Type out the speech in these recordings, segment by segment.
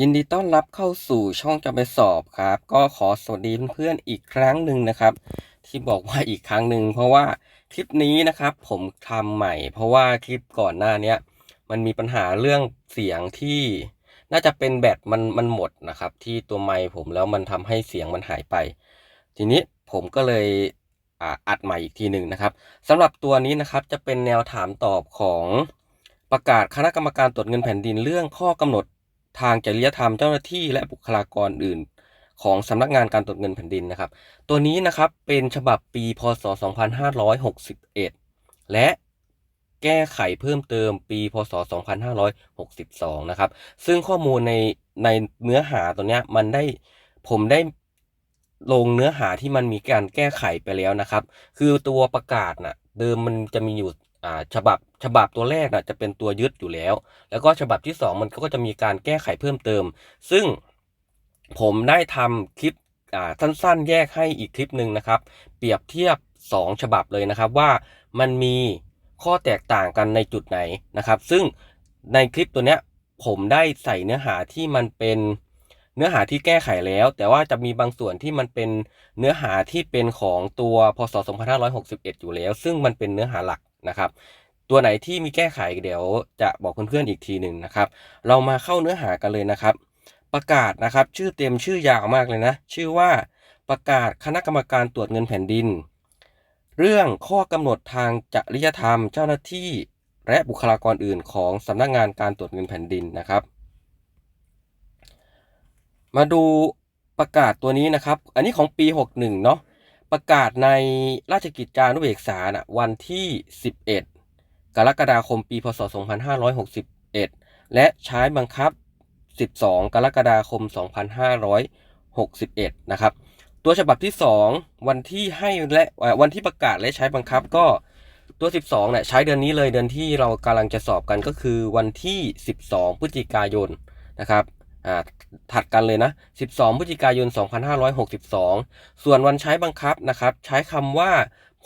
ยินดีต้อนรับเข้าสู่ช่องจะไปสอบครับ ก็ขอสวัสดีเพื่อนๆอีกครั้งหนึ่งนะครับ ที่บอกว่าอีกครั้งหนึ่งเพราะว่าคลิปนี้นะครับ ผมทำใหม่ เพราะว่าคลิปก่อนหน้าเนี้ยมันมีปัญหาเรื่องเสียงที่น่าจะเป็นแบตมันมันหมดนะครับ ที่ตัวไมค์ผมแล้วมันทำให้เสียงมันหายไป ทีนี้ผมก็เลยอ,อัดใหม่อีกทีหนึ่งนะครับสำหรับตัวนี้นะครับจะเป็นแนวถามตอบของประกาศคณะกรรมการตรวจเงินแผ่นดินเรื่องข้อกำหนด ทางจริยธรรมเจ้าหน้าที่และบุคลากรอื่น ของสำนักงานการตรวจเงินแผ่นดินนะครับ ตัวนี้นะครับเป็นฉบับปีพศ 2561 และแก้ไขเพิ่มเติมปี พศ 2562 นะครับ ซึ่งข้อมูลในในเนื้อหาตัวเนี้ยมันได้ผมได้ลงเนื้อหาที่มันมีการแก้ไขไปแล้วนะครับ คือตัวประกาศน่ะเดิมมันจะมีอยู่ ฉบับฉบับตัวแรกน่ะจะเป็นตัวยึดอยู่แล้ว แล้วก็ฉบับที่ 2 มันก็จะมีการแก้ไขเพิ่มเติม ซึ่งผมได้ทำคลิปสั้นๆ แยกให้อีกคลิปหนึ่งนะครับ เปรียบเทียบ 2 ฉบับเลยนะครับว่ามันมีข้อแตกต่างกันในจุดไหนนะครับ ซึ่งในคลิปตัวเนี้ยผมได้ใส่เนื้อหาที่มันเป็นเนื้อหาที่แก้ไขแล้ว แต่ว่าจะมีบางส่วนที่มันเป็นเนื้อหาที่เป็นของตัวพศ 2561 อยู่แล้ว ซึ่งมันเป็นเนื้อหาหลัก นะครับ ตัวไหนที่มีแก้ไขเดี๋ยวจะบอกเพื่อนๆอีกทีหนึ่งนะครับ เรามาเข้าเนื้อหากันเลยนะครับ ประกาศนะครับชื่อเต็มชื่อยาวมากเลยนะ ชื่อว่าประกาศคณะกรรมการตรวจเงินแผ่นดิน เรื่องข้อกำหนดทางจริยธรรม เจ้าหน้าที่และบุคลากรอื่นของสำนักงานการตรวจเงินแผ่นดินนะครับ มาดูประกาศตัวนี้นะครับ อันนี้ของปี 61 เนาะ ประกาศในราชกิจจานุเบกษานะวันที่ 11 กรกฎาคมปี พศ 2561 และใช้บังคับ 12 กรกฎาคม 2561 นะครับ ตัวฉบับที่ 2 วันที่ให้และวันที่ประกาศและใช้บังคับก็ตัว 12เนี่ยใช้เดือนนี้เลยเดือนที่เรากำลังจะสอบกันก็คือวันที่ 12 พฤศจิกายนนะครับ ถัดกันเลยนะ 12 พฤศจิกายน 2562 ส่วนวันใช้บังคับนะครับ ใช้คำว่า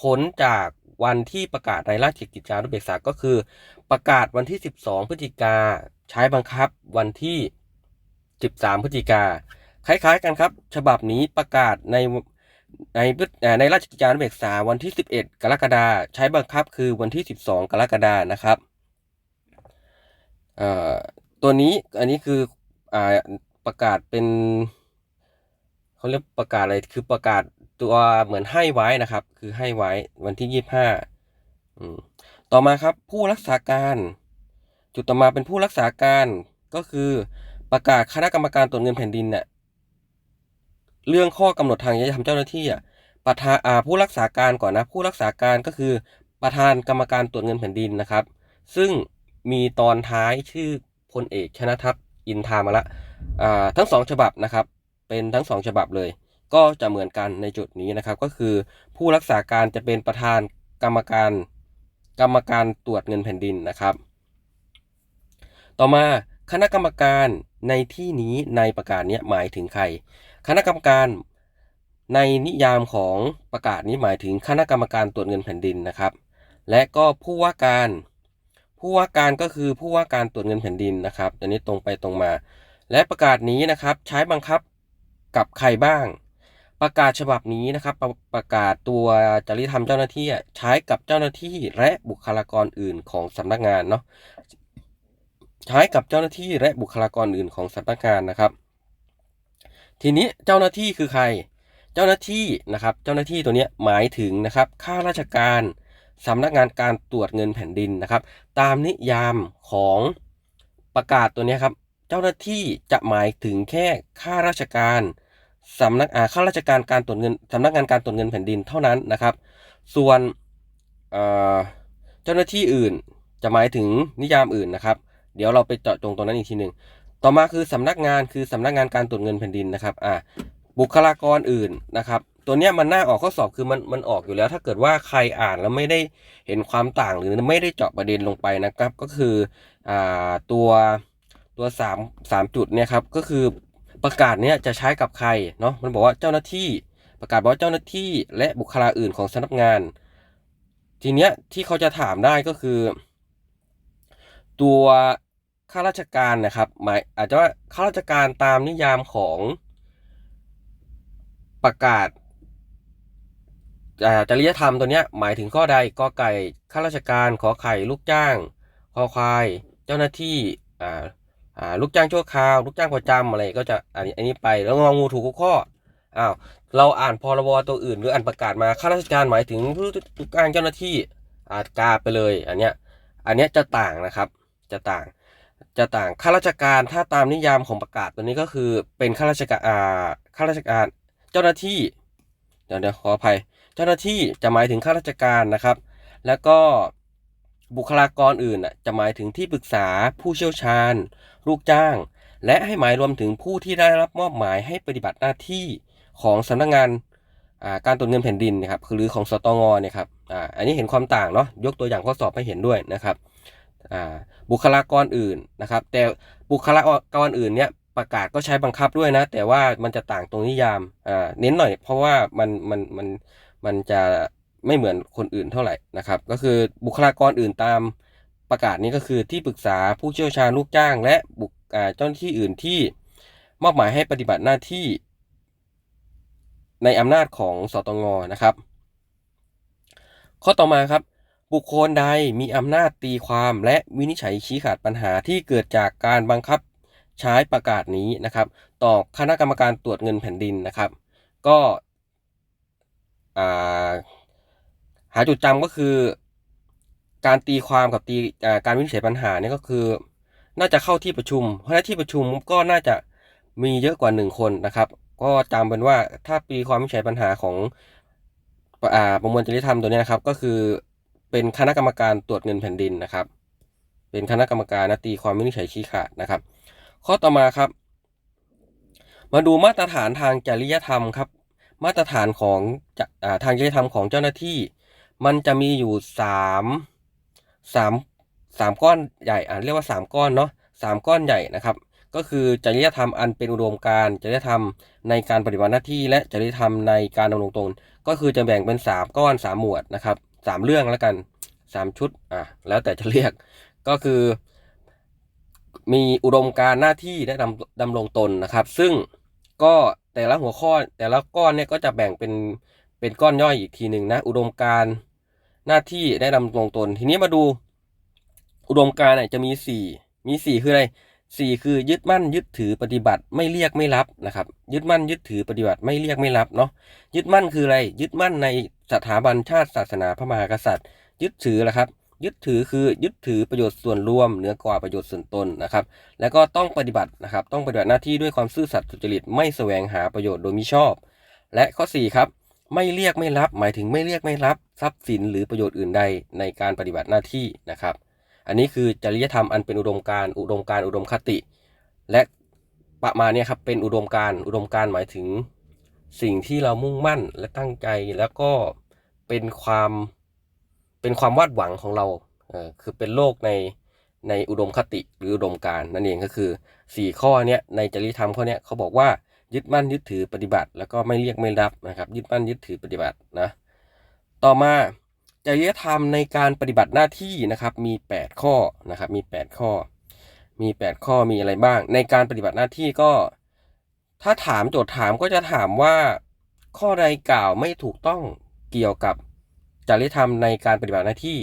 ผลจากวันที่ประกาศในราชกิจจานุเบกษาก็คือ ประกาศวันที่ 12 พฤศจิกาใช้บังคับวันที่ 13 พฤศจิกาคล้ายๆกันครับ ฉบับนี้ประกาศในในในราชกิจจานุเบกษาวันที่ 11 กรกฎาใช้บังคับคือวันที่ 12 กรกฎานะครับตัวนี้อันนี้คือ อ่าประกาศเป็นเขาเรียกประกาศอะไรคือประกาศตัวเหมือนให้ไว้นะครับ คือให้ไว้วันที่ยี่ห้าต่อมาครับผู้รักษาการ จุดต่อมาเป็นผู้รักษาการก็คือประกาศคณะกรรมการตรวจเงินแผ่นดินเนี่ยเรื่องข้อกำหนดทางจริยธรรมเจ้าหน้าที่อะประธานอ่าผู้รักษาการก่อนนะผู้รักษาการก็คือประธานกรรมการตรวจเงินแผ่นดินนะครับ ซึ่งมีตอนท้ายชื่อพลเอกชนะทัพ อินทามาละทั้งสองฉบับนะครับ เป็นทั้งสองฉบับเลย ก็จะเหมือนกันในจุดนี้นะครับ ก็คือผู้รักษาการจะเป็นประธานกรรมการ กรรมการตรวจเงินแผ่นดินนะครับ ต่อมาคณะกรรมการในที่นี้ในประกาศนี้หมายถึงใคร คณะกรรมการในนิยามของประกาศนี้หมายถึงคณะกรรมการตรวจเงินแผ่นดินนะครับ และก็ผู้ว่าการ ผู้ว่าการก็คือผู้ว่าการตรวจเงินแผ่นดินนะครับอันนี้ตรงไปตรงมา และประกาศนี้นะครับใช้บังคับกับใครบ้าง ประกาศฉบับนี้นะครับประประกาศตัวจริยธรรมเจ้าหน้าที่ใช้กับเจ้าหน้าที่และบุคลากรอื่นของสำนักงานเนาะใช้กับเจ้าหน้าที่และบุคลากรอื่นของสำนักงานนะครับ ทีนี้เจ้าหน้าที่คือใคร เจ้าหน้าที่นะครับ เจ้าหน้าที่ตัวนี้หมายถึงนะครับข้าราชการ สำนักงานการตรวจเงินแผ่นดินนะครับ ตามนิยามของประกาศตัวนี้ครับ เจ้าหน้าที่จะหมายถึงแค่ข้าราชการสำนักอ่าข้าราชการการตรวจเงินสำนักงานการตรวจเงินแผ่นดินเท่านั้นนะครับ ส่วนเจ้าหน้าที่อื่นจะหมายถึงนิยามอื่นนะครับ เดี๋ยวเราไปเจาะจงตรงนั้นอีกทีหนึ่งต่อมาคือสำนักงานคือสำนักงานการตรวจเงินแผ่นดินนะครับอ่าบุคลากรอื่นนะครับ ตัวเนี้ยมันน่าออกข้อสอบคือมันมันออกอยู่แล้ว ถ้าเกิดว่าใครอ่านแล้วไม่ได้เห็นความต่างหรือไม่ได้เจาะประเด็นลงไปนะครับ ก็คืออ่าตัวตัวสามสามจุดเนี่ยครับก็คือประกาศเนี้ยจะใช้กับใครเนาะมันบอกว่าเจ้าหน้าที่ประกาศบอกว่าเจ้าหน้าที่และบุคลาอื่นของสำนักงาน ทีเนี้ยที่เขาจะถามได้ก็คือ ตัวข้าราชการนะครับหมายอาจจะว่าข้าราชการตามนิยามของประกาศ จริยธรรมตัวเนี้ยหมายถึงข้อใดกอไก่ข้าราชการขอไข่ลูกจ้างคอควาย เจ้าหน้าที่อ่าอ่าลูกจ้างชั่วคราว ลูกจ้างประจำอะไรก็จะอันนี้อันนี้ไปแล้วงองูถูกทุกข้ออ้าวเราอ่านพรบตัวอื่น หรืออ่านประกาศมาข้าราชการหมายถึงลูกจ้างเจ้าหน้าที่อากาไปเลยอันเนี้ยอันเนี้ยจะต่างนะครับจะต่างจะต่างข้าราชการถ้าตามนิยามของประกาศตัวนี้ก็คือเป็นข้าราชการอ่าข้าราชการเจ้าหน้าที่เดี๋ยวเดี๋ยวขออภัย เจ้าหน้าที่จะหมายถึงข้าราชการนะครับ แล้วก็บุคลากรอื่นจะหมายถึงที่ปรึกษาผู้เชี่ยวชาญ ลูกจ้าง และให้หมายรวมถึงผู้ที่ได้รับมอบหมายให้ปฏิบัติหน้าที่ของสำนักงานาการตรวจเงินแผ่นดินนะครับหรือของสตงเนี่ยครับออันนี้เห็นความต่างเนาะยกตัวอย่างข้อสอบให้เห็นด้วยนะครับบุคลากรอื่นนะครับ แต่บุคลากรอื่นเนี่ยประกาศก็ใช้บังคับด้วยนะ แต่ว่ามันจะต่างตรงนิยามเน้นหน่อย เพราะว่ามันมันมัน มันจะไม่เหมือนคนอื่นเท่าไหร่นะครับ ก็คือบุคลากรอื่นตามประกาศนี้ก็คือที่ปรึกษาผู้เชี่ยวชาญลูกจ้าง และบุคเจ้าหน้าที่อื่นที่มอบหมายให้ปฏิบัติหน้าที่ในอำนาจของสตงนะครับ ข้อต่อมาครับ บุคคลใดมีอำนาจตีความและวินิจฉัยชี้ขาดปัญหาที่เกิดจากการบังคับใช้ประกาศนี้นะครับ ต่อคณะกรรมการตรวจเงินแผ่นดินนะครับ ก็ หาจุดจำก็คือ การตีความกับตีการวินิจฉัยปัญหาเนี่ยก็คือ น่าจะเข้าที่ประชุม เพราะในที่ประชุมก็น่าจะมีเยอะกว่าหนึ่งคนนะครับ ก็จำเป็นว่าถ้าตีความวินิจฉัยปัญหาของอประมวลจริยธรรมตัวนี้นะครับ ก็คือเป็นคณะกรรมการตรวจเงินแผ่นดินนะครับ เป็นคณะกรรมการนะตีความวินิจฉัยชี้ขาดนะครับ ข้อต่อมาครับ มาดูมาตรฐานทางจริยธรรมครับ มาตรฐานของอทางจริยธรรมของเจ้าหน้าที่ มันจะมีอยู่สามสามสามก้อนใหญ่อ่าเรียกว่าสามก้อนเนาะสามก้อนใหญ่นะครับ ก็คือจริยธรรมอันเป็นอุดมการจริยธรรมในการปฏิบัติหน้าที่ และจริยธรรมในการดำรงตน ก็คือจะแบ่งเป็นสามก้อนสามหมวดนะครับสามเรื่องแล้วกันสามชุดอะแล้วแต่จะเรียกก็คือมีอุดมการหน้าที่และดำดำรงตนนะครับ ซึ่งก็ แต่ละหัวข้อแต่ละก้อนเนี่ยก็จะแบ่งเป็นเป็นก้อนย่อยอีกทีหนึ่งนะ อุดมการหน้าที่ได้ดำรงตน ทีนี้มาดูอุดมการเนี่ยจะมีสี่มีสี่คืออะไรสี่คือยึดมั่นยึดถือปฏิบัติไม่เรียกไม่รับนะครับ ยึดมั่นยึดถือปฏิบัติไม่เรียกไม่รับเนาะยึดมั่นคืออะไร ยึดมั่นในสถาบันชาติศาสนาพระมหากษัตริย์ ยึดถือนะครับ ยึดถือคือยึดถือประโยชน์ส่วนรวมเหนือกว่าประโยชน์ส่วนตนนะครับ แล้วก็ต้องปฏิบัตินะครับ ต้องปฏิบัติหน้าที่ด้วยความซื่อสัตย์สุจริตไม่แสวงหาประโยชน์โดยมิชอบ และข้อ4ครับไม่เรียกไม่รับ หมายถึงไม่เรียกไม่รับทรัพย์สินหรือประโยชน์อื่นใดในการปฏิบัติหน้าที่นะครับ อันนี้คือจริยธรรมอันเป็นอุดมการอุดมการอุดมคติ และประมาณเนี้ยครับเป็นอุดมการอุดมการหมายถึงสิ่งที่เรามุ่งมั่นและตั้งใจแล้วก็เป็นความ เป็นความวาดหวังของเราเออคือเป็นโลกในในอุดมคติหรืออุดมการนั่นเองก็คือสี่ข้อเนี้ยในจริยธรรมข้อเนี้ยเขาบอกว่ายึดมั่นยึดถือปฏิบัติ แล้วก็ไม่เรียกไม่รับนะครับ ยึดมั่นยึดถือปฏิบัตินะต่อมาจริยธรรมในการปฏิบัติหน้าที่นะครับมี 8 ข้อนะครับมี 8 ข้อ มี 8 ข้อมีอะไรบ้าง ในการปฏิบัติหน้าที่ก็ ถ้าถามโจทย์ถามก็จะถามว่า ข้อใดกล่าวไม่ถูกต้องเกี่ยวกับ จริยธรรมในการปฏิบัติหน้าที่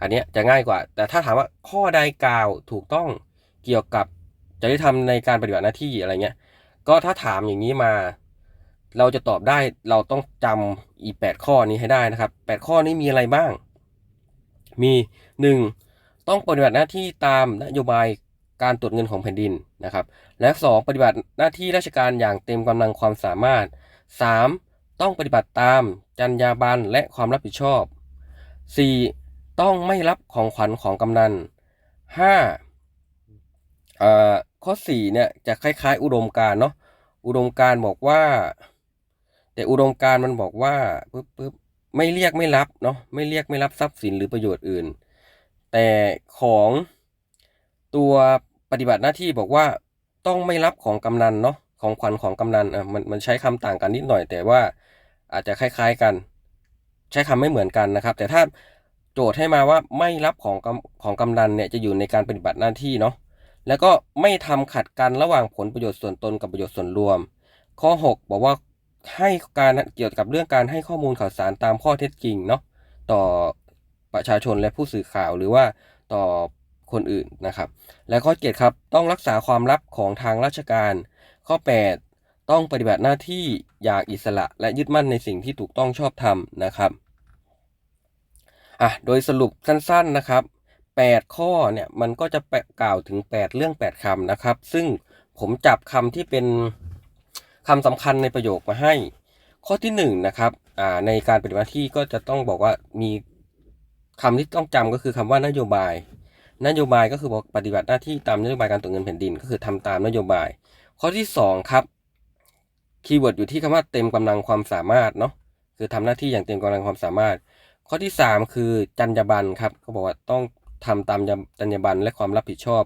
อันนี้จะง่ายกว่า แต่ถ้าถามว่าข้อใดกล่าวถูกต้องเกี่ยวกับจริยธรรมในการปฏิบัติหน้าที่อะไรเงี้ย ก็ถ้าถามอย่างนี้มา เราจะตอบได้เราต้องจำอีแปดข้อนี้ให้ได้นะครับแปดข้อนี้มีอะไรบ้าง มีหนึ่งต้องปฏิบัติหน้าที่ตามนโยบายการตรวจเงินของแผ่นดินนะครับ และสองปฏิบัติหน้าที่ราชการอย่างเต็มกำลังความสามารถสาม ต้องปฏิบัติตามจรรยาบรรณและความรับผิดชอบสี่ต้องไม่รับของขวัญของกำนันห้าเอ่อข้อสี่เนี่ยจะคล้ายๆ อุดมการเนาะอุดมการบอกว่า แต่อุดมการมันบอกว่าปึ๊บปึ๊บไม่เรียกไม่รับเนาะไม่เรียกไม่รับทรัพย์สินหรือประโยชน์อื่น แต่ของตัวปฏิบัติหน้าที่บอกว่าต้องไม่รับของกำนันเนาะของขวัญของกำนันอะมันมันใช้คำต่างกันนิดหน่อยแต่ว่า อาจจะคล้ายๆกัน ใช้คำไม่เหมือนกันนะครับ แต่ถ้าโจทย์ให้มาว่าไม่รับของของกำนันเนี่ยจะอยู่ในการปฏิบัติหน้าที่เนาะแล้วก็ไม่ทำขัดกันระหว่างผลประโยชน์ส่วนตนกับประโยชน์ส่วนรวม ข้อ 6 บอกว่าให้การเกี่ยวกับเรื่องการให้ข้อมูลข่าวสารตามข้อเท็จจริงเนาะต่อประชาชนและผู้สื่อข่าวหรือว่าต่อคนอื่นนะครับ และข้อ7ครับต้องรักษาความลับของทางราชการ ข้อ 8 ต้องปฏิบัติหน้าที่อย่างอิสระและยึดมั่นในสิ่งที่ถูกต้องชอบธรรมนะครับอะโดยสรุปสั้นๆนะครับ 8 ข้อเนี่ยมันก็จะแปะกล่าวถึง 8 เรื่อง 8คำนะครับ ซึ่งผมจับคำที่เป็นคำสำคัญในประโยคมาให้ ข้อที่1นงนะครับอ่าในการปฏิบัติหน้าที่ก็จะต้องบอกว่ามีคำที่ต้องจำก็คือคำว่านโยบาย นโยบายก็คือบอกปฏิบัติหน้าที่ตามนโยบายการตรวจเงินแผ่นดิน ก็คือทำตามนโยบาย ข้อที่ 2 ครับ คีย์เวิร์ดอยู่ที่คำว่าเต็มกำลังความสามารถเนาะคือทำหน้าที่อย่างเต็มกำลังความสามารถ ข้อที่ 3 คือจรรยาบรรณครับเขาบอกว่าต้องทำตามจรรยาบรรณและความรับผิดชอบ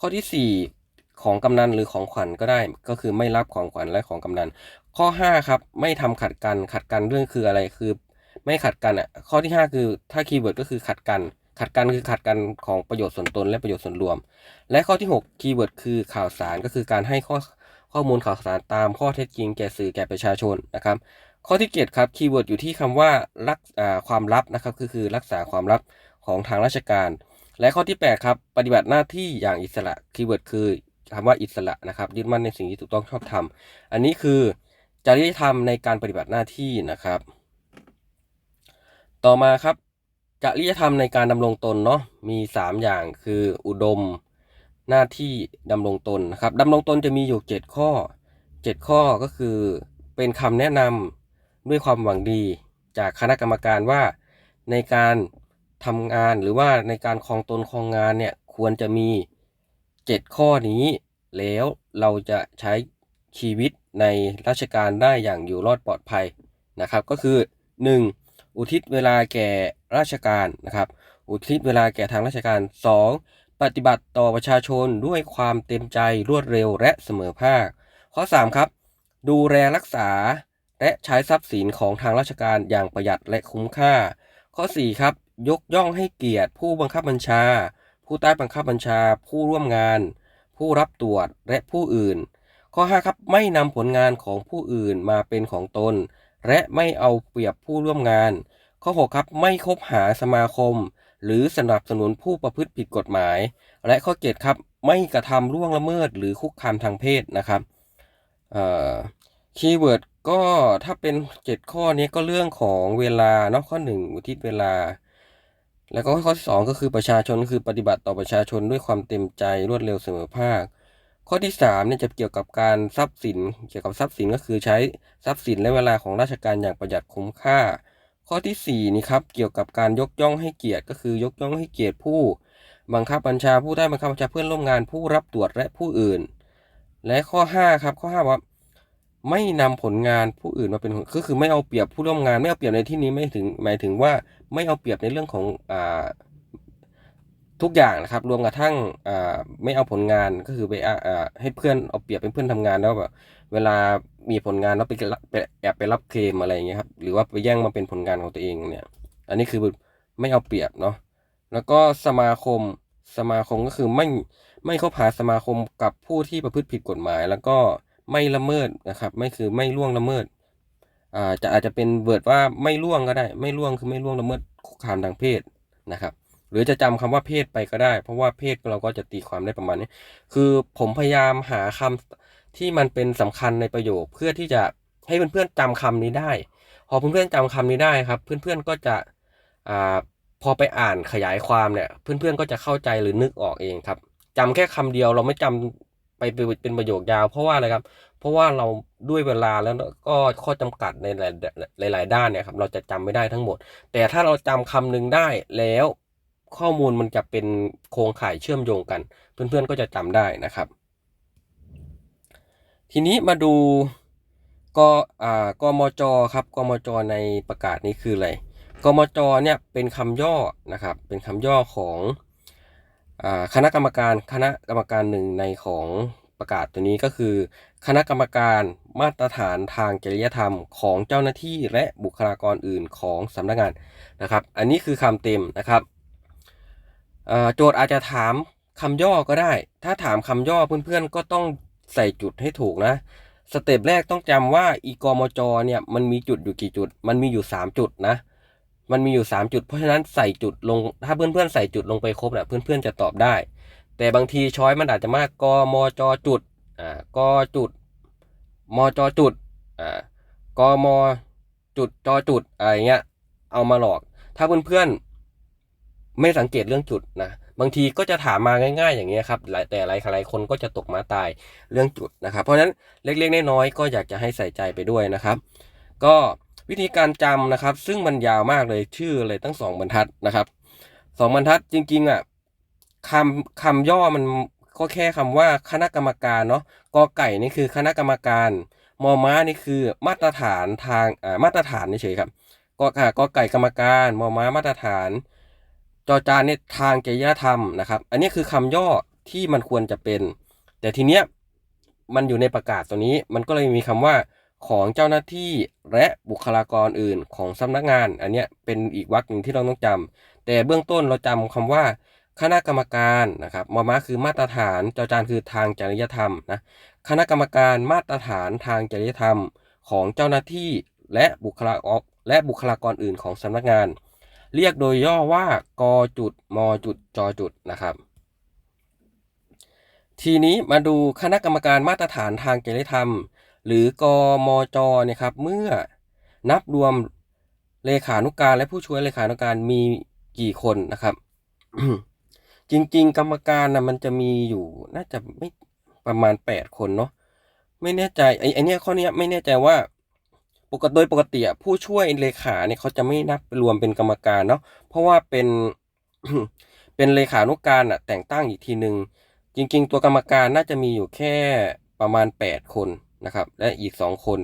ข้อที่ 4 ของกำนันหรือของขวัญก็ได้ ก็คือไม่รับของขวัญและของกำนัน ข้อ 5 ครับ ไม่ทำขัดกันขัดกันเรื่องคืออะไรคือ ไม่ขัดกันอะข้อที่ 5 คือถ้าคีย์เวิร์ดก็คือขัดกันขัดกันคือขัดกันของประโยชน์ส่วนตนและประโยชน์ส่วนรวม และข้อที่ 6 คีย์เวิร์ดคือข่าวสารก็คือการให้ข้อ ข้อมูลข่าวสารตามข้อเท็จจริงแก่สื่อแก่ประชาชนนะครับ ข้อที่7ครับคีย์เวิร์ดอยู่ที่คำว่ารักความลับนะครับก็คือรักษาความลับของทางราชการ และข้อที่8ครับปฏิบัติหน้าที่อย่างอิสระคีย์เวิร์ดคือคำว่าอิสระนะครับยึดมั่นในสิ่งที่ถูกต้องชอบธรรมอันนี้คือจริยธรรมในการปฏิบัติหน้าที่นะครับ ต่อมาครับจริยธรรมในการดำรงตนเนาะมี 3 อย่างคืออุดม หน้าที่ดำรงตนนะครับดำรงตนจะมีอยู่ 7 ข้อ 7 ข้อก็คือเป็นคำแนะนำด้วยความหวังดีจากคณะกรรมการว่าในการทำงานหรือว่าในการคลองตนคลองงานเนี่ยควรจะมี 7 ข้อนี้ แล้วเราจะใช้ชีวิตในราชการได้อย่างอยู่รอดปลอดภัยนะครับ ก็คือ 1. อุทิศเวลาแก่ราชการนะครับ อุทิศเวลาแก่ทางราชการ 2. ปฏิบัติต่อประชาชนด้วยความเต็มใจรวดเร็วและเสมอภาค ข้อ 3 ครับ ดูแลรักษา และใช้ทรัพย์สินของทางราชการอย่างประหยัดและคุ้มค่า ข้อ 4 ครับ ยกย่องให้เกียรติผู้บังคับบัญชา ผู้ใต้บังคับบัญชา ผู้ร่วมงาน ผู้รับตรวจและผู้อื่น ข้อ 5 ครับ ไม่นำผลงานของผู้อื่นมาเป็นของตน และไม่เอาเปรียบผู้ร่วมงาน ข้อ 6 ครับ ไม่คบหาสมาคม หรือสนับสนุนผู้ประพฤติผิดกฎหมาย และข้อ7ครับไม่กระทำล่วงละเมิดหรือคุกคามทางเพศนะครับคีย์เวิร์ดก็ถ้าเป็น 7 ข้อนี้ก็เรื่องของเวลาเนาะข้อ 1 อุทิศเวลา แล้วก็ข้อที่2ก็คือประชาชนคือปฏิบัติต่อประชาชนด้วยความเต็มใจรวดเร็วเสมอภาค ข้อที่3เนี่ยจะเกี่ยวกับการทรัพย์สิน เกี่ยวกับทรัพย์สินก็คือใช้ทรัพย์สินและเวลาของราชการอย่างประหยัดคุ้มค่า ข้อที่4นี่ครับเกี่ยวกับการยกย่องให้เกียรติก็คือยกย่องให้เกียรติผู้ บังคับบัญชาผู้ได้บังคับบัญชาเพื่อนร่วมงานผู้รับตรวจและผู้อื่น และข้อ5ครับข้อ5ว่าไม่นำผลงานผู้อื่นมาเป็นก็คือไม่เอาเปรียบผู้ร่วมงานไม่เอาเปรียบในที่นี้ไม่ถึงหมายถึงว่าไม่เอาเปรียบในเรื่องของอ่าทุกอย่างนะครับรวมกระทั่งอ่าไม่เอาผลงานก็คือไปอ่าให้เพื่อนเอาเปรียบเป็นเพื่อนทำงานแล้วแบบ เวลามีผลงานแล้วไปแอบไปรับเคลมอะไรอย่างเงี้ยครับ หรือว่าไปแย่งมาเป็นผลงานของตัวเองเนี่ย อันนี้คือไม่เอาเปรียบเนาะ แล้วก็สมาคม สมาคมก็คือไม่ไม่เข้าหาสมาคมกับผู้ที่ประพฤติผิดกฎหมาย แล้วก็ไม่ละเมิดนะครับ ไม่คือไม่ล่วงละเมิด อ่าจะอาจจะเป็นเวิร์ดว่าไม่ล่วงก็ได้ ไม่ล่วงคือไม่ล่วงละเมิดคุกคามทางเพศนะครับ หรือจะจำคำว่าเพศไปก็ได้ เพราะว่าเพศเราก็จะตีความได้ประมาณนี้ คือผมพยายามหาคำ ที่มันเป็นสำคัญในประโยคเพื่อที่จะให้เพื่อนๆจำคำนี้ได้ พอเพื่อนๆจำคำนี้ได้ครับ เพื่อนๆก็จะอ่าพอไปอ่านขยายความเนี่ย เพื่อนๆก็จะเข้าใจหรือนึกออกเองครับจำแค่คำเดียวเราไม่จำไปเป็นประโยคยาว เพราะว่าอะไรครับ เพราะว่าเราด้วยเวลาแล้วก็ข้อจำกัดในหลายหลายด้านเนี่ยครับเราจะจำไม่ได้ทั้งหมด แต่ถ้าเราจำคำหนึ่งได้แล้วข้อมูลมันจะเป็นโครงข่ายเชื่อมโยงกัน เพื่อนๆก็จะจำได้นะครับ ทีนี้มาดูกอ่ากมจครับกมจในประกาศนี้คืออะไรกมจเนี่ยเป็นคำย่อนะครับเป็นคำย่อของอคณะกรรมการคณะกรรมการหนึ่งในของประกาศตัวนี้ก็คือ คณะกรรมการมาตรฐานทางจริยธรรมของเจ้าหน้าที่และบุคลากรอื่นของสำนักงานนะครับ อันนี้คือคำเต็มนะครับโจทย์อาจจะถามคำย่อก็ได้ ถ้าถามคำย่อเพื่อนๆก็ต้อง ใส่จุดให้ถูกนะ สเต็ปแรกต้องจำว่าอีกมจเนี่ยมันมีจุดอยู่กี่จุด มันมีอยู่ 3 จุดนะ มันมีอยู่ 3 จุด เพราะฉะนั้นใส่จุดลง ถ้าเพื่อนๆใส่จุดลงไปครบนะเพื่อนๆจะตอบได้ แต่บางทีช้อยมันอาจจะมากกมจจุด อ่ากจุด มจจุด อ่ากมจุดจจุดอะไรเงี้ย เอามาหลอก ถ้าเพื่อนๆไม่สังเกตเรื่องจุดนะ บางทีก็จะถามมาง่าย ๆ อย่างเงี้ยครับแต่หลายหลายคนก็จะตกมาตายเรื่องจุดนะครับ เพราะฉะนั้นเล็กๆน้อยๆก็อยากจะให้ใส่ใจไปด้วยนะครับ ก็วิธีการจำนะครับ ซึ่งมันยาวมากเลยชื่อเลยตั้งสองบรรทัดนะครับสองบรรทัดจริงๆอะคำคำย่อมันก็แค่คำว่าคณะกรรมการเนาะกอไก่นี่คือคณะกรรมการมอม้านี่คือมาตรฐานทางอ่ามาตรฐานเฉยครับกออ่ากอไก่กรรมการมอม้ามาตรฐาน จอจานเนี่ยทางจริยธรรมนะครับ อันนี้คือคำย่อที่มันควรจะเป็น แต่ทีเนี้ยมันอยู่ในประกาศตัวนี้ มันก็เลยมีคำว่าของเจ้าหน้าที่และบุคลากรอื่นของสำนักงาน อันเนี้ยเป็นอีกวรรคหนึ่งที่เราต้องจำแต่เบื้องต้นเราจำคำว่าคณะกรรมการนะครับมอม้าคือมาตรฐานจอจานคือทางจริยธรรมนะคณะกรรมการมาตรฐานทางจริยธรรมของเจ้าหน้าที่และบุคลากรและบุคลากรอื่นของสำนักงาน เรียกโดยย่อว่ากจุดมจุดจจุดนะครับ ทีนี้มาดูคณะกรรมการมาตรฐานทางจริยธรรม หรือกมจเนี่ยครับ เมื่อนับรวมเลขานุการและผู้ช่วยเลขานุการมีกี่คนนะครับ จริง ๆ กรรมการนะมันจะมีอยู่น่าจะไม่ประมาณแปดคนเนาะไม่แน่ใจไอ้ไอเนี้ยข้อเนี้ยไม่แน่ใจว่า กติโดยปกติผู้ช่วยเลขาเนี่ยเขาจะไม่นับรวมเป็นกรรมการเนาะเพราะว่าเป็นเป็นเลขานุการอะแต่งตั้งอีกทีหนึ่งจริง ๆ ตัวกรรมการน่าจะมีอยู่แค่ประมาณแปดคนนะครับ และอีกสองคน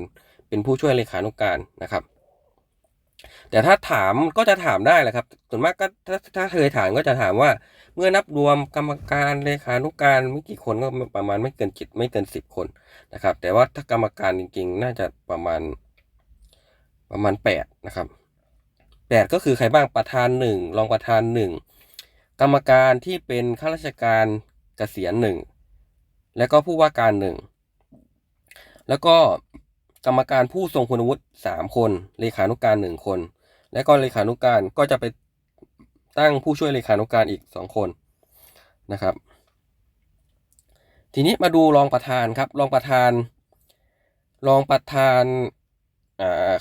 เป็นผู้ช่วยเลขานุการนะครับ แต่ถ้าถามก็จะถามได้แหละครับส่วนมากก็ถ้าถ้าเคยถามก็จะถามว่า เมื่อนับรวมกรรมการเลขานุการไม่กี่คนก็ประมาณไม่เกินจิตไม่เกินสิบคนนะครับ แต่ว่าถ้ากรรมการจริง ๆ น่าจะประมาณ ประมาณแปดนะครับแปดก็คือใครบ้างประธานหนึ่งรองประธานหนึ่งกรรมการที่เป็นข้าราชการเกษียณหนึ่งแล้วก็ผู้ว่าการหนึ่งแล้วก็กรรมการผู้ทรงคุณวุฒิสามคน เลขานุการหนึ่งคน และก็เลขานุการก็จะไปตั้งผู้ช่วยเลขานุการอีกสองคนนะครับ ทีนี้มาดูรองประธานครับ รองประธาน รองประธาน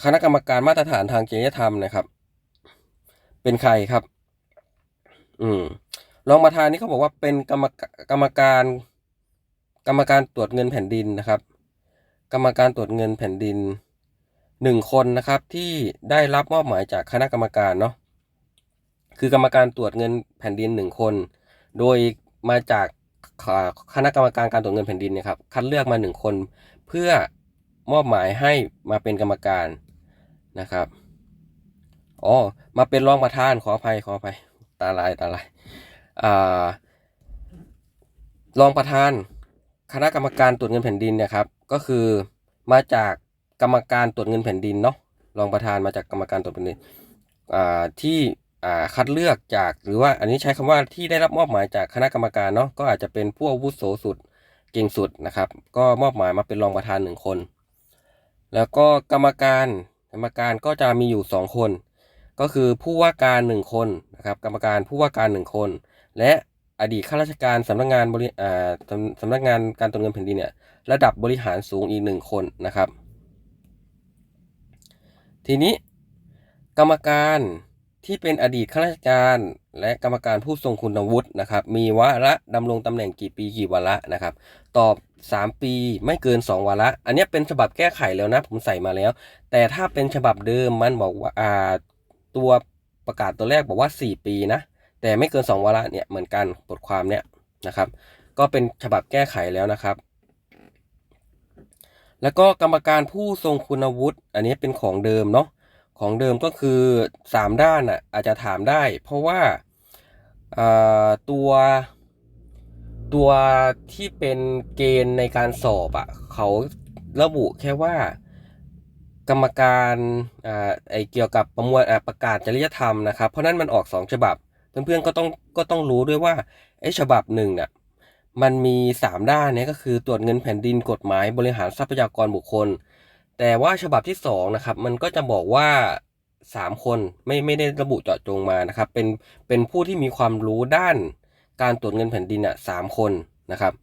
คณะกรรมการมาตรฐานทางจริยธรรมนะครับ เป็นใครครับ อืมรองประธานนี่เขาบอกว่าเป็นกรรมกรรมการ กรรมการตรวจเงินแผ่นดินนะครับ กรรมการตรวจเงินแผ่นดินหนึ่งคนนะครับที่ได้รับมอบหมายจากคณะกรรมการเนาะคือกรรมการตรวจเงินแผ่นดินหนึ่งคน โดยมาจากคณะกรรมการการตรวจเงินแผ่นดินนะครับคัดเลือกมาหนึ่งคนเพื่อ มอบหมายให้มาเป็นกรรมการนะครับอ๋อมาเป็นรองประธานขออภัยขออภัยตาลายตาลายอ่ารองประธานคณะกรรมการตรวจเงินแผ่นดินเนี่ยครับก็คือมาจากกรรมการตรวจเงินแผ่นดินเนาะรองประธานมาจากกรรมการตรวจแผ่นดินอ่าที่อ่าคัดเลือกจากหรือว่าอันนี้ใช้คำว่าที่ได้รับมอบหมายจากคณะกรรมการเนาะก็อาจจะเป็นผู้อาวุโสสุดเก่งสุดนะครับ ก็มอบหมายมาเป็นรองประธานหนึ่งคน แล้วก็กรรมการกรรมการก็จะมีอยู่สองคน ก็คือผู้ว่าการหนึ่งคนนะครับ กรรมการผู้ว่าการหนึ่งคน และอดีตข้าราชการสำนักงานบริอ่าสำนักงานการตรวจเงินแผ่นดินเนี่ยระดับบริหารสูงอีกหนึ่งคนนะครับ ทีนี้กรรมการที่เป็นอดีตข้าราชการและกรรมการผู้ทรงคุณวุฒินะครับ มีวาระดำรงตำแหน่งกี่ปีกี่วาระนะครับ ตอบ 3 ปีไม่เกิน 2วาระ อันนี้เป็นฉบับแก้ไขแล้วนะ ผมใส่มาแล้ว แต่ถ้าเป็นฉบับเดิมมันบอกว่าอ่าตัวประกาศตัวแรกบอกว่า 4 ปีนะ แต่ไม่เกิน 2วาระเนี่ยเหมือนกันบทความเนี่ยนะครับ ก็เป็นฉบับแก้ไขแล้วนะครับ แล้วก็กรรมการผู้ทรงคุณวุฒิอันนี้เป็นของเดิมเนาะของเดิมก็คือ 3 ด้านอะอาจจะถามได้ เพราะว่าตัว ตัวที่เป็นเกณฑ์ในการสอบอะเขาระบุแค่ว่ากรรมการอ่าไอเกี่ยวกับประมวลอ่าประกาศจริยธรรมนะครับเพราะนั้นมันออกสองฉบับ เพื่อนๆก็ต้องก็ต้องรู้ด้วยว่าไอ้ฉบับหนึ่งเนี่ยมันมีสามด้านเนี่ยก็คือตรวจเงินแผ่นดินกฎหมายบริหารทรัพยากรบุคคล แต่ว่าฉบับที่สองนะครับมันก็จะบอกว่าสามคนไม่ไม่ได้ระบุเจาะจงมานะครับเป็นเป็นผู้ที่มีความรู้ด้าน การตรวจเงินแผ่นดินอะสามคนนะครับ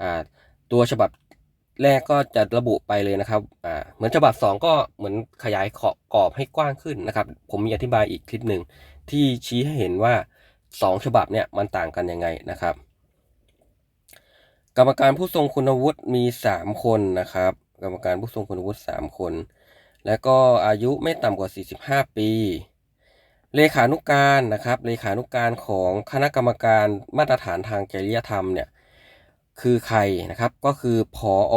อ่าตัวฉบับแรกก็จะระบุไปเลยนะครับอ่าเหมือนฉบับสองก็เหมือนขยายขอบกรอบให้กว้างขึ้นนะครับ ผมมีอธิบายอีกคลิปหนึ่งที่ชี้ให้เห็นว่าสองฉบับเนี่ยมันต่างกันยังไงนะครับ กรรมการผู้ทรงคุณวุฒิมีสามคนนะครับ กรรมการผู้ทรงคุณวุฒิสามคน แล้วก็อายุไม่ต่ำกว่า 45 ปี เลขานุการนะครับเลขานุการของคณะกรรมการมาตรฐานทางจริยธรรมเนี่ยคือใครนะครับก็คือผออ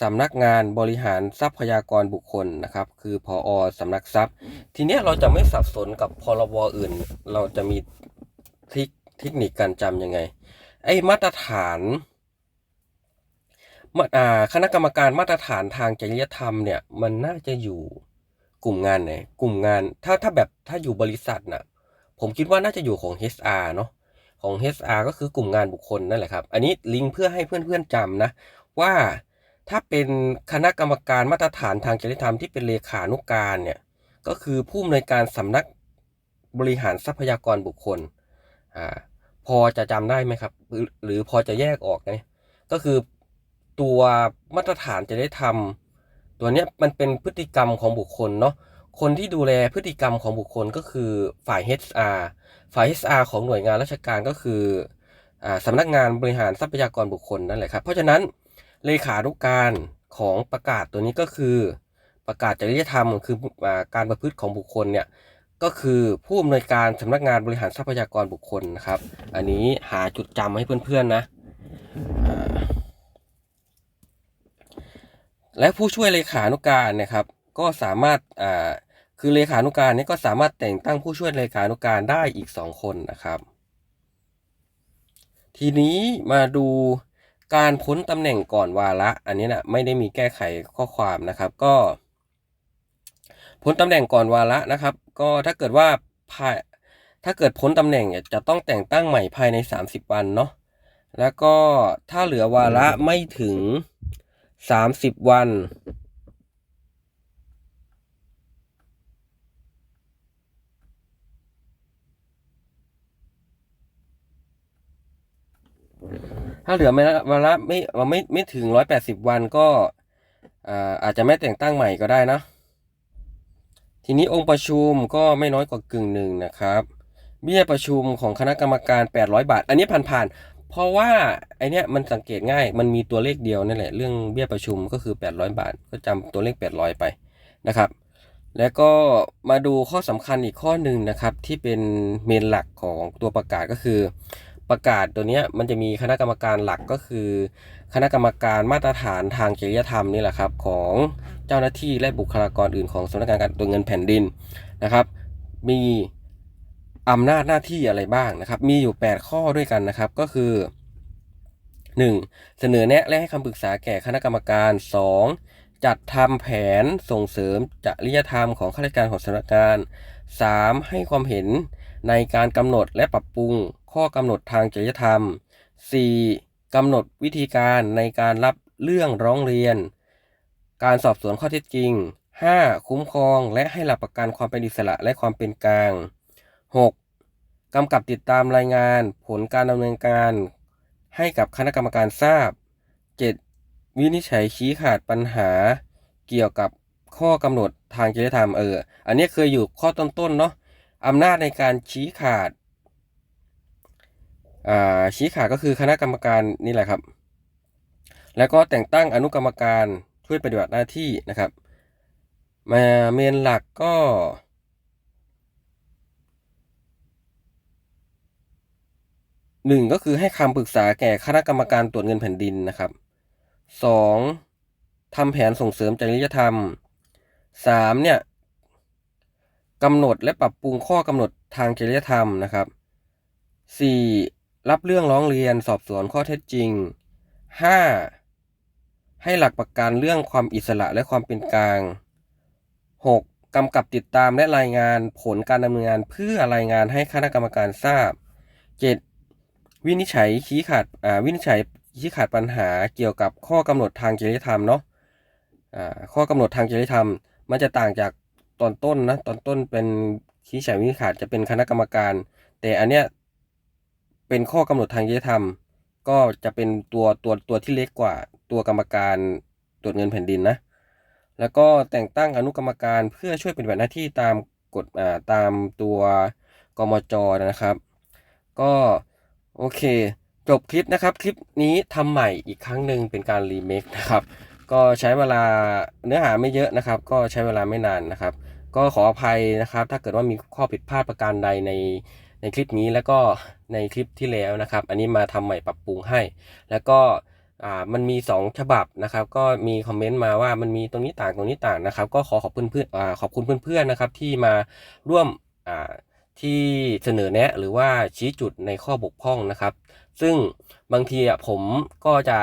สำนักงานบริหารทรัพยากรบุคคลนะครับคือผออสำนักทรัพย์ ทีเนี้ยเราจะไม่สับสนกับพรบอื่น เราจะมีเทคเทคนิคการจำยังไงไอ้มาตรฐานคณะกรรมการมาตรฐานทางจริยธรรมเนี่ยมันน่าจะอยู่ กลุ่มงานไหนกลุ่มงานถ้าถ้าแบบถ้าอยู่บริษัทน่ะผมคิดว่าน่าจะอยู่ของ HR เนาะของ HR ก็คือกลุ่มงานบุคคลนั่นแหละครับ อันนี้ลิงก์เพื่อให้เพื่อนๆจำนะ ว่าถ้าเป็นคณะกรรมการมาตรฐานทางจริยธรรมที่เป็นเลขานุการเนี่ยก็คือผู้อำนวยการสำนักบริหารทรัพยากรบุคคลอ่าพอจะจำได้ไหมครับ หรือหรือพอจะแยกออกไหมก็คือตัวมาตรฐานจะได้ทำ ตัวเนี้ยมันเป็นพฤติกรรมของบุคคลเนาะคนที่ดูแลพฤติกรรมของบุคคลก็คือฝ่าย HR ฝ่าย HR ของหน่วยงานราชการก็คืออสำนักงานบริหารทรัพยากรบุคคลนั่นแหละครับ เพราะฉะนั้นเลขานุการของประกาศตัวนี้ก็คือ ประกาศจริยธรรมคืออการประพฤติของบุคคลเนี่ยก็คือผู้อำนวยการสำนักงานบริหารทรัพยากรบุคคลนะครับ อันนี้หาจุดจำให้เพื่อนๆนะ และผู้ช่วยเลขานุการนะครับ ก็สามารถอ่าคือเลขานุการนี้ก็สามารถแต่งตั้งผู้ช่วยเลขานุการได้อีกสองคนนะครับ ทีนี้มาดูการพ้นตำแหน่งก่อนวาระ อันนี้นะไม่ได้มีแก้ไขข้อความนะครับ ก็พ้นตำแหน่งก่อนวาระนะครับ ก็ถ้าเกิดว่าภายถ้าเกิดพ้นตำแหน่งเนี่ยจะต้องแต่งตั้งใหม่ภายใน 30 วันเนาะแล้วก็ถ้าเหลือวาระไม่ถึง 30วัน ถ้าเหลือไม่วาระไม่ไม่ไม่ถึง180วันก็อาอาจจะไม่แต่งตั้งใหม่ก็ได้นะ ทีนี้องค์ประชุมก็ไม่น้อยกว่ากึ่งหนึ่งนะครับ เบี้ยประชุมของคณะกรรมการ 800 บาท อันนี้ผ่านๆ เพราะว่าไอเนี้ยมันสังเกตง่าย มันมีตัวเลขเดียวนั่นแหละ เรื่องเบี้ยประชุมก็คือ 800 บาท ก็จำตัวเลข 800 ไปนะครับ แล้วก็มาดูข้อสำคัญอีกข้อหนึ่งนะครับ ที่เป็นเมนหลักของตัวประกาศก็คือ ประกาศตัวเนี้ยมันจะมีคณะกรรมการหลักก็คือ คณะกรรมการมาตรฐานทางจริยธรรมนี่แหละครับของเจ้าหน้าที่และบุคลากรอื่นของสำนักงานการตรวจเงินแผ่นดินนะครับ มี อำนาจหน้าที่อะไรบ้างนะครับ มีอยู่ 8 ข้อด้วยกันนะครับ ก็คือ 1. เสนอแนะและให้คำปรึกษาแก่คณะกรรมการ 2. จัดทำแผนส่งเสริมจริยธรรมของข้าราชการของสำนักงาน 3. ให้ความเห็นในการกำหนดและปรับปรุง ข้อกำหนดทางจริยธรรม 4. กำหนดวิธีการในการรับเรื่องร้องเรียน การสอบสวนข้อเท็จจริง 5. คุ้มครองและให้หลักประกันความเป็นอิสระและความเป็นกลาง 6. กำกับติดตามรายงานผลการดำเนินการ ให้กับคณะกรรมการทราบ 7. วินิจฉัยชี้ขาดปัญหา เกี่ยวกับข้อกำหนดทางจริยธรรมเออ อันนี้เคยอยู่ข้อต้นๆเนาะอำนาจในการชี้ขาดอ่าชี้ขาดก็คือคณะกรรมการนี่แหละครับ แล้วก็แต่งตั้งอนุกรรมการช่วยปฏิบัติหน้าที่นะครับ มาเมนหลักก็ หนึ่งก็คือให้คำปรึกษาแก่คณะกรรมการตรวจเงินแผ่นดินนะครับสองทำแผนส่งเสริมจริยธรรมสามเนี่ยกำหนดและปรับปรุงข้อกำหนดทางจริยธรรมนะครับสี่รับเรื่องร้องเรียนสอบสวนข้อเท็จจริงห้าให้หลักประกันเรื่องความอิสระและความเป็นกลาง 6. กำกับติดตามและรายงานผลการดำเนินงานเพื่อรายงานให้คณะกรรมการทราบ 7. วินิจฉัยชี้ขาดอ่าวินิจฉัยชี้ขาดปัญหาเกี่ยวกับข้อกำหนดทางจริยธรรมเนาะอ่าข้อกำหนดทางจริยธรรม มันจะต่างจากตอนต้นนะตอนต้นเป็นชี้ฉัยวินิจขาดจะเป็นคณะกรรมการ แต่อันเนี้ยเป็นข้อกำหนดทางจริยธรรม ก็จะเป็นตัวตัวตัวที่เล็กกว่าตัวกรรมการตรวจเงินแผ่นดินนะแล้วก็แต่งตั้งอนุกรรมการเพื่อช่วยปฏิบัติหน้าที่ตามกฎอ่าตามตัวกมจนะครับ ก็ โอเค จบคลิปนะครับ คลิปนี้ทำใหม่อีกครั้งหนึ่งเป็นการรีเมคนะครับ ก็ใช้เวลาเนื้อหาไม่เยอะนะครับ ก็ใช้เวลาไม่นานนะครับ ก็ขออภัยนะครับ ถ้าเกิดว่ามีข้อผิดพลาดประการใดในในคลิปนี้แล้วก็ในคลิปที่แล้วนะครับ อันนี้มาทำใหม่ปรับปรุงให้ แล้วก็อ่ามันมี 2 ฉบับนะครับ ก็มีคอมเมนต์มาว่ามันมีตรงนี้ต่างตรงนี้ต่างนะครับ ก็ขอขอบเพื่อนอ่าขอบคุณเพื่อนๆนะครับที่มาร่วมอ่า ที่เสนอแนะหรือว่าชี้จุดในข้อบกพร่องนะครับ ซึ่งบางทีอะผมก็จะ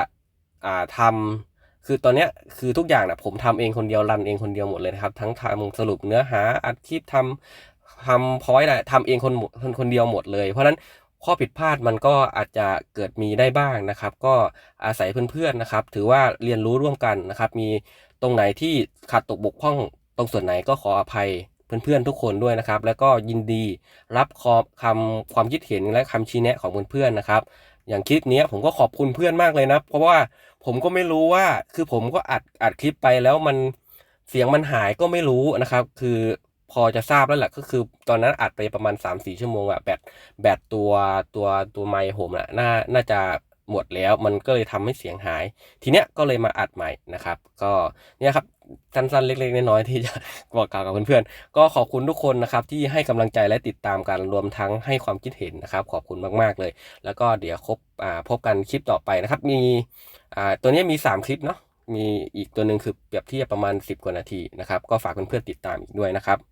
อ่าทำคือตอนเนี้ยคือทุกอย่างนะผมทำเองคนเดียวรันเองคนเดียวหมดเลยนะครับ ทั้งทำสรุปเนื้อหาอัดคลิปทำทำพอยต์อะทำเองคนคนคนเดียวหมดเลย เพราะฉะนั้นข้อผิดพลาดมันก็อาจจะเกิดมีได้บ้างนะครับ ก็อาศัยเพื่อนๆนะครับ ถือว่าเรียนรู้ร่วมกันนะครับ มีตรงไหนที่ขาดตกบกพร่องตรงส่วนไหนก็ขออภัย เพื่อนๆทุกคนด้วยนะครับ แล้วก็ยินดีรับคอคำความคิดเห็นและคำชี้แนะของเพื่อนๆนะครับ อย่างคลิปนี้ผมก็ขอบคุณเพื่อนมากเลยนะ เพราะว่าผมก็ไม่รู้ว่าคือผมก็อัดอัดคลิปไปแล้วมันเสียงมันหายก็ไม่รู้นะครับ คือพอจะทราบแล้วแหละก็คือตอนนั้นอัดไปประมาณ3-4ชั่วโมงอะแบตแบตตัวตัวตัวไมค์ผมอะน่าน่าจะ หมดแล้วมันก็เลยทำให้เสียงหาย ทีเนี้ยก็เลยมาอัดใหม่นะครับ ก็เนี่ยครับสั้นๆเล็กๆน้อยๆที่จะบอกกล่าวกับเพื่อนๆ ก็ขอบคุณทุกคนนะครับที่ให้กำลังใจและติดตามกันรวมทั้งให้ความคิดเห็นนะครับ ขอบคุณมากๆเลย แล้วก็เดี๋ยวครบอ่าพบกันคลิปต่อไปนะครับ มีอ่าตัวนี้มี 3 คลิปเนาะมีอีกตัวหนึ่งคือเปรียบเทียบประมาณ 10 กว่านาทีนะครับ ก็ฝากเพื่อนๆติดตามอีกด้วยนะครับ